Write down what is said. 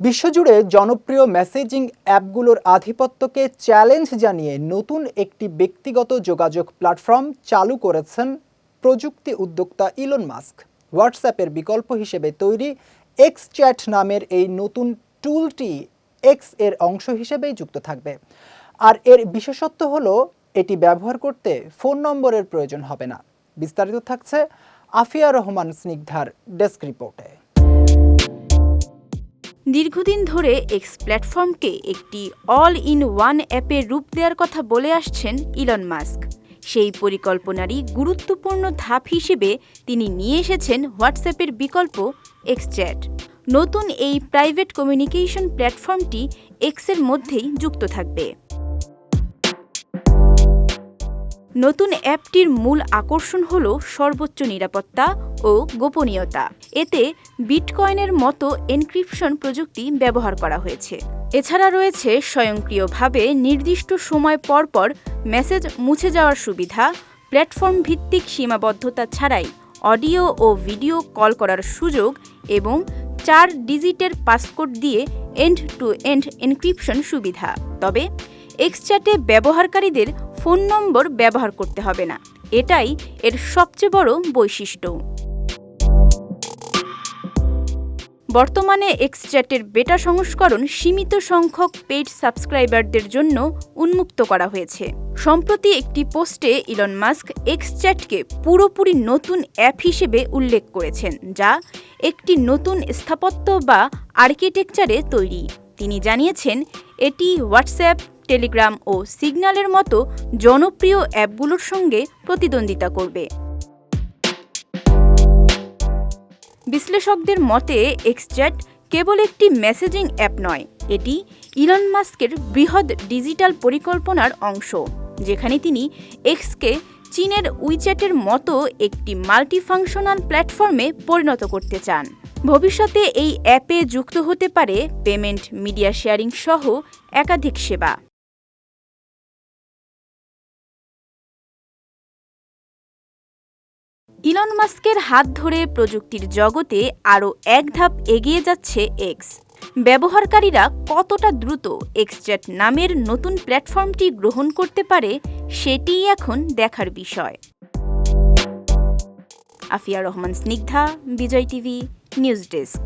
বিশ্বজুড়ে জনপ্রিয় messaging অ্যাপগুলোর আধিপত্যকে challenge জানিয়ে নতুন একটি ব্যক্তিগত যোগাযোগ প্ল্যাটফর্ম চালু করেছেন প্রযুক্তি উদ্যোক্তা ইলন মাস্ক হোয়াটসঅ্যাপের বিকল্প হিসেবে তৈরি এক্স চ্যাট নামের এই নতুন টুলটি এক্সের অংশ হিসেবেই যুক্ত থাকবে। আর এর বিশেষত্ব হলো, এটি ব্যবহার করতে ফোন নম্বরের প্রয়োজন হবে না। বিস্তারিত থাকছে আফিয়া রহমান স্নিগ্ধার ডেস্ক রিপোর্টে দীর্ঘদিন ধরে এক্স প্ল্যাটফর্মকে একটি অল ইন ওয়ান অ্যাপের রূপ দেওয়ার কথা বলে আসছেন ইলন মাস্ক সেই পরিকল্পনারই গুরুত্বপূর্ণ ধাপ হিসেবে তিনি নিয়ে এসেছেন হোয়াটসঅ্যাপের বিকল্প এক্স চ্যাট নতুন এই প্রাইভেট কমিউনিকেশন প্ল্যাটফর্মটি এক্সের মধ্যেই যুক্ত থাকবে। নতুন অ্যাপটির মূল আকর্ষণ হল সর্বোচ্চ নিরাপত্তা ও গোপনীয়তা। এতে বিটকয়েনের মতো এনক্রিপশন প্রযুক্তি ব্যবহার করা হয়েছে। এছাড়া রয়েছে স্বয়ংক্রিয়ভাবে নির্দিষ্ট সময় পর পর মেসেজ মুছে যাওয়ার সুবিধা, প্ল্যাটফর্ম ভিত্তিক সীমাবদ্ধতা ছাড়াই অডিও ও ভিডিও কল করার সুযোগ এবং চার ডিজিটের পাসকোড দিয়ে এন্ড টু এন্ড এনক্রিপশন সুবিধা তবে এক্সচ্যাটে ব্যবহারকারীদের ফোন নম্বর ব্যবহার করতে হবে না। এটাই এর সবচেয়ে বড় বৈশিষ্ট্য। বর্তমানে এক্সচ্যাটের বেটা সংস্করণ সীমিত সংখ্যক পেইড সাবস্ক্রাইবারদের জন্য উন্মুক্ত করা হয়েছে। সম্প্রতি একটি পোস্টে ইলন মাস্ক এক্সচ্যাটকে পুরোপুরি নতুন অ্যাপ হিসেবে উল্লেখ করেছেন, যা একটি নতুন স্থাপত্য বা আর্কিটেকচারে তৈরি। তিনি জানিয়েছেন, এটি হোয়াটসঅ্যাপ টেলিগ্রাম ও সিগন্যালের মতো জনপ্রিয় অ্যাপগুলোর সঙ্গে প্রতিদ্বন্দ্বিতা করবে। বিশ্লেষকদের মতে, এক্সচ্যাট কেবল একটি মেসেজিং অ্যাপ নয়, এটি ইলন মাস্কের বৃহৎ ডিজিটাল পরিকল্পনার অংশ, যেখানে তিনি এক্সকে চীনের উইচ্যাটের মতো একটি মাল্টিফাংশনাল প্ল্যাটফর্মে পরিণত করতে চান। ভবিষ্যতে এই অ্যাপে যুক্ত হতে পারে পেমেন্ট, মিডিয়া শেয়ারিং সহ একাধিক সেবা। ইলন মাস্কের হাত ধরে প্রযুক্তির জগতে আরও এক ধাপ এগিয়ে যাচ্ছে এক্স ব্যবহারকারীরা কতটা দ্রুত এক্সচ্যাট নামের নতুন প্ল্যাটফর্মটি গ্রহণ করতে পারে, সেটিই এখন দেখার বিষয়। Afia Rahman Snigdha, Bijoy TV, news desk.